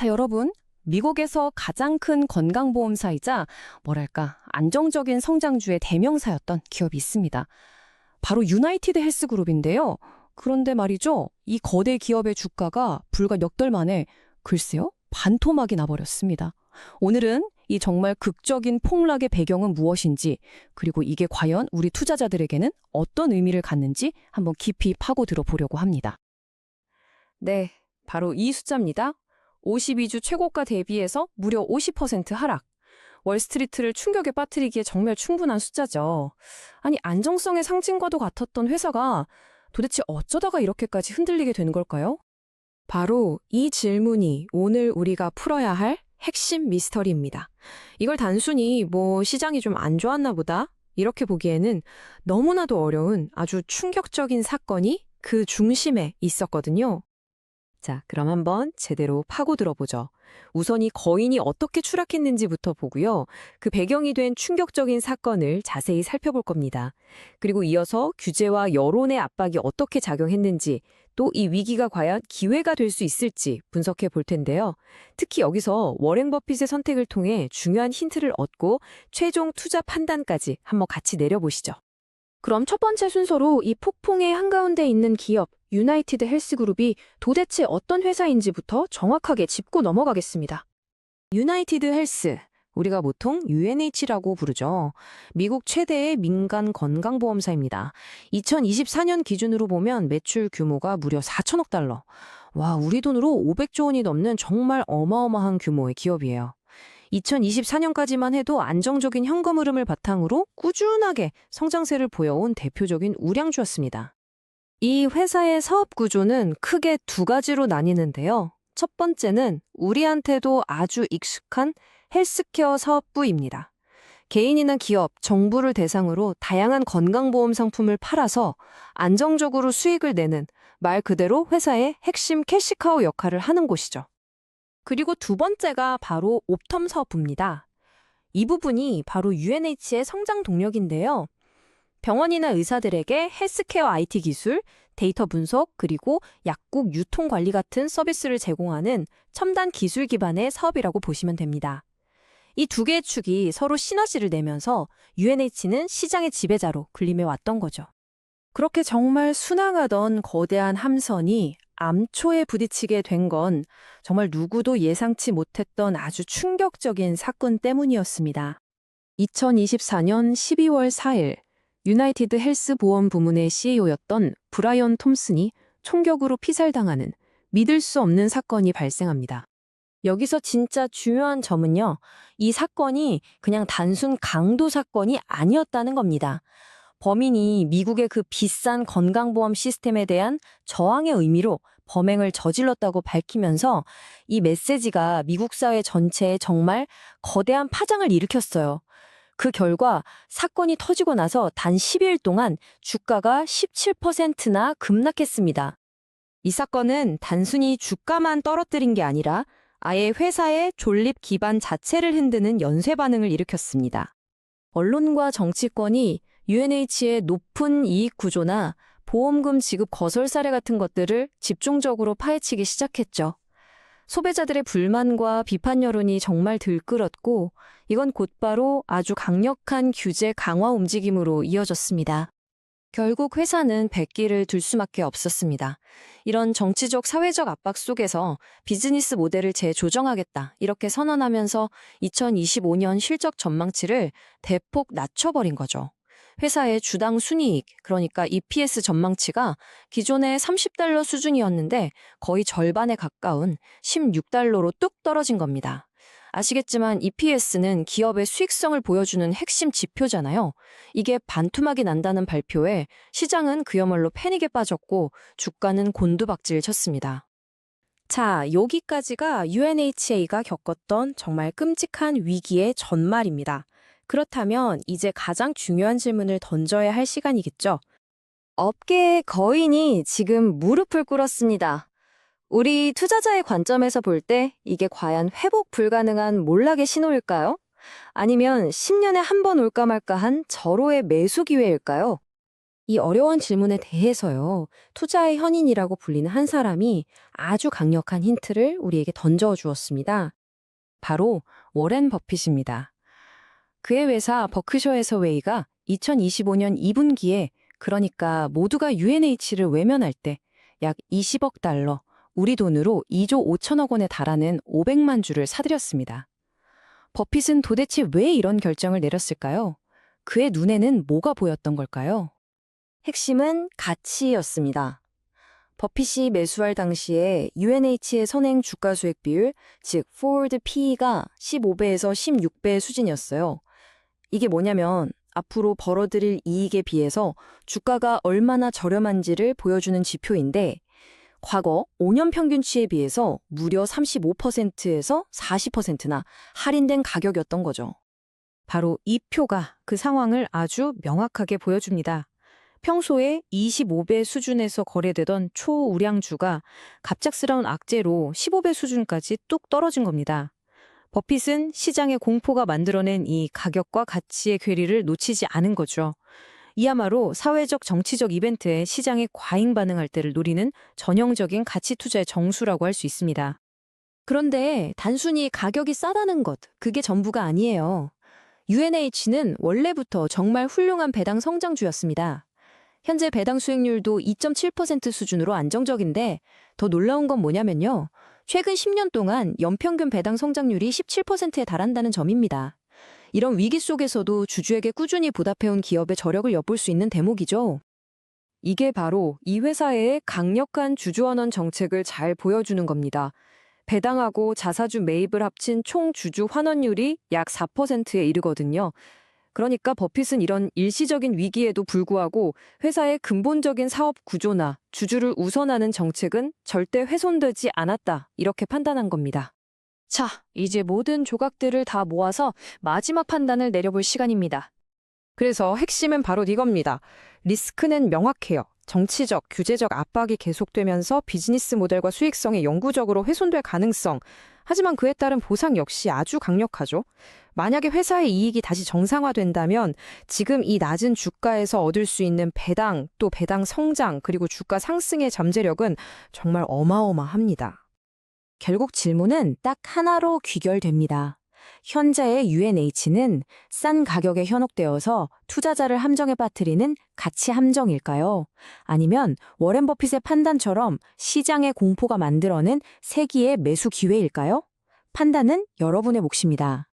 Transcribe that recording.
자, 여러분. 미국에서 가장 큰 건강보험사이자 뭐랄까 안정적인 성장주의 대명사였던 기업이 있습니다. 바로 유나이티드 헬스그룹인데요. 그런데 말이죠. 이 거대 기업의 주가가 불과 몇 달 만에 글쎄요. 반토막이 나버렸습니다. 오늘은 이 정말 극적인 폭락의 배경은 무엇인지 그리고 이게 과연 우리 투자자들에게는 어떤 의미를 갖는지 한번 깊이 파고 들어 보려고 합니다. 네, 바로 이 숫자입니다. 52주 최고가 대비해서 무려 50% 하락. 월스트리트를 충격에 빠뜨리기에 정말 충분한 숫자죠. 아니, 안정성의 상징과도 같았던 회사가 도대체 어쩌다가 이렇게까지 흔들리게 된 걸까요? 바로 이 질문이 오늘 우리가 풀어야 할 핵심 미스터리입니다. 이걸 단순히 뭐 시장이 좀 안 좋았나 보다 이렇게 보기에는 너무나도 어려운 아주 충격적인 사건이 그 중심에 있었거든요. 자, 그럼 한번 제대로 파고 들어 보죠. 우선 이 거인이 어떻게 추락했는지부터 보고요. 그 배경이 된 충격적인 사건을 자세히 살펴볼 겁니다. 그리고 이어서 규제와 여론의 압박이 어떻게 작용했는지, 또 이 위기가 과연 기회가 될 수 있을지 분석해 볼 텐데요. 특히 여기서 워렌 버핏의 선택을 통해 중요한 힌트를 얻고 최종 투자 판단까지 한번 같이 내려보시죠. 그럼 첫 번째 순서로 이 폭풍의 한가운데 있는 기업 유나이티드 헬스그룹이 도대체 어떤 회사인지부터 정확하게 짚고 넘어가겠습니다. 유나이티드 헬스, 우리가 보통 UNH라고 부르죠. 미국 최대의 민간 건강보험사입니다. 2024년 기준으로 보면 매출 규모가 무려 4천억 달러. 와, 우리 돈으로 500조 원이 넘는 정말 어마어마한 규모의 기업이에요. 2024년까지만 해도 안정적인 현금 흐름을 바탕으로 꾸준하게 성장세를 보여온 대표적인 우량주였습니다. 이 회사의 사업 구조는 크게 두 가지로 나뉘는데요. 첫 번째는 우리한테도 아주 익숙한 헬스케어 사업부입니다. 개인이나 기업, 정부를 대상으로 다양한 건강보험 상품을 팔아서 안정적으로 수익을 내는 말 그대로 회사의 핵심 캐시카우 역할을 하는 곳이죠. 그리고 두 번째가 바로 옵텀 사업부입니다. 이 부분이 바로 UNH의 성장 동력인데요. 병원이나 의사들에게 헬스케어 IT 기술, 데이터 분석, 그리고 약국 유통 관리 같은 서비스를 제공하는 첨단 기술 기반의 사업이라고 보시면 됩니다. 이 두 개의 축이 서로 시너지를 내면서 UNH는 시장의 지배자로 군림해 왔던 거죠. 그렇게 정말 순항하던 거대한 함선이 암초에 부딪히게 된 건 정말 누구도 예상치 못했던 아주 충격적인 사건 때문이었습니다. 2024년 12월 4일 유나이티드 헬스 보험 부문의 CEO였던 브라이언 톰슨이 총격으로 피살당하는 믿을 수 없는 사건이 발생합니다. 여기서 진짜 중요한 점은요. 이 사건이 그냥 단순 강도 사건이 아니었다는 겁니다. 범인이 미국의 그 비싼 건강보험 시스템에 대한 저항의 의미로 범행을 저질렀다고 밝히면서 이 메시지가 미국 사회 전체에 정말 거대한 파장을 일으켰어요. 그 결과 사건이 터지고 나서 단 10일 동안 주가가 17%나 급락했습니다. 이 사건은 단순히 주가만 떨어뜨린 게 아니라 아예 회사의 존립 기반 자체를 흔드는 연쇄 반응을 일으켰습니다. 언론과 정치권이 UNH의 높은 이익 구조나 보험금 지급 거절 사례 같은 것들을 집중적으로 파헤치기 시작했죠. 소비자들의 불만과 비판 여론이 정말 들끓었고 이건 곧바로 아주 강력한 규제 강화 움직임으로 이어졌습니다. 결국 회사는 백기를 둘 수밖에 없었습니다. 이런 정치적 사회적 압박 속에서 비즈니스 모델을 재조정하겠다 이렇게 선언하면서 2025년 실적 전망치를 대폭 낮춰버린 거죠. 회사의 주당 순이익, 그러니까 EPS 전망치가 기존의 30달러 수준이었는데 거의 절반에 가까운 16달러로 뚝 떨어진 겁니다. 아시겠지만 EPS는 기업의 수익성을 보여주는 핵심 지표잖아요. 이게 반토막이 난다는 발표에 시장은 그야말로 패닉에 빠졌고 주가는 곤두박질 쳤습니다. 자, 여기까지가 UNHA가 겪었던 정말 끔찍한 위기의 전말입니다. 그렇다면 이제 가장 중요한 질문을 던져야 할 시간이겠죠. 업계의 거인이 지금 무릎을 꿇었습니다. 우리 투자자의 관점에서 볼 때 이게 과연 회복 불가능한 몰락의 신호일까요? 아니면 10년에 한 번 올까 말까 한 절호의 매수 기회일까요? 이 어려운 질문에 대해서요, 투자의 현인이라고 불리는 한 사람이 아주 강력한 힌트를 우리에게 던져 주었습니다. 바로 워렌 버핏입니다. 그의 회사 버크셔 해서웨이가 2025년 2분기에 그러니까 모두가 UNH를 외면할 때 약 20억 달러, 우리 돈으로 2조 5천억 원에 달하는 500만 주를 사들였습니다. 버핏은 도대체 왜 이런 결정을 내렸을까요? 그의 눈에는 뭐가 보였던 걸까요? 핵심은 가치였습니다. 버핏이 매수할 당시에 UNH의 선행 주가 수익 비율, 즉 forward PE가 15배에서 16배 수준이었어요. 이게 뭐냐면 앞으로 벌어들일 이익에 비해서 주가가 얼마나 저렴한지를 보여주는 지표인데 과거 5년 평균치에 비해서 무려 35%에서 40%나 할인된 가격이었던 거죠. 바로 이 표가 그 상황을 아주 명확하게 보여줍니다. 평소에 25배 수준에서 거래되던 초우량주가 갑작스러운 악재로 15배 수준까지 뚝 떨어진 겁니다. 버핏은 시장의 공포가 만들어낸 이 가격과 가치의 괴리를 놓치지 않은 거죠. 이야말로 사회적 정치적 이벤트에 시장의 과잉 반응할 때를 노리는 전형적인 가치 투자의 정수라고 할 수 있습니다. 그런데 단순히 가격이 싸다는 것, 그게 전부가 아니에요. UNH는 원래부터 정말 훌륭한 배당 성장주였습니다. 현재 배당 수익률도 2.7% 수준으로 안정적인데 더 놀라운 건 뭐냐면요. 최근 10년 동안 연평균 배당 성장률이 17%에 달한다는 점입니다. 이런 위기 속에서도 주주에게 꾸준히 보답해온 기업의 저력을 엿볼 수 있는 대목이죠. 이게 바로 이 회사의 강력한 주주원원 정책을 잘 보여주는 겁니다. 배당하고 자사주 매입을 합친 총 주주 환원율이 약 4%에 이르거든요. 그러니까 버핏은 이런 일시적인 위기에도 불구하고 회사의 근본적인 사업 구조나 주주를 우선하는 정책은 절대 훼손되지 않았다. 이렇게 판단한 겁니다. 자, 이제 모든 조각들을 다 모아서 마지막 판단을 내려볼 시간입니다. 그래서 핵심은 바로 이겁니다. 리스크는 명확해요. 정치적, 규제적 압박이 계속되면서 비즈니스 모델과 수익성이 영구적으로 훼손될 가능성. 하지만 그에 따른 보상 역시 아주 강력하죠. 만약에 회사의 이익이 다시 정상화된다면 지금 이 낮은 주가에서 얻을 수 있는 배당, 또 배당 성장, 그리고 주가 상승의 잠재력은 정말 어마어마합니다. 결국 질문은 딱 하나로 귀결됩니다. 현재의 UNH는 싼 가격에 현혹되어서 투자자를 함정에 빠뜨리는 가치 함정일까요? 아니면 워렌 버핏의 판단처럼 시장의 공포가 만들어낸 세기의 매수 기회일까요? 판단은 여러분의 몫입니다.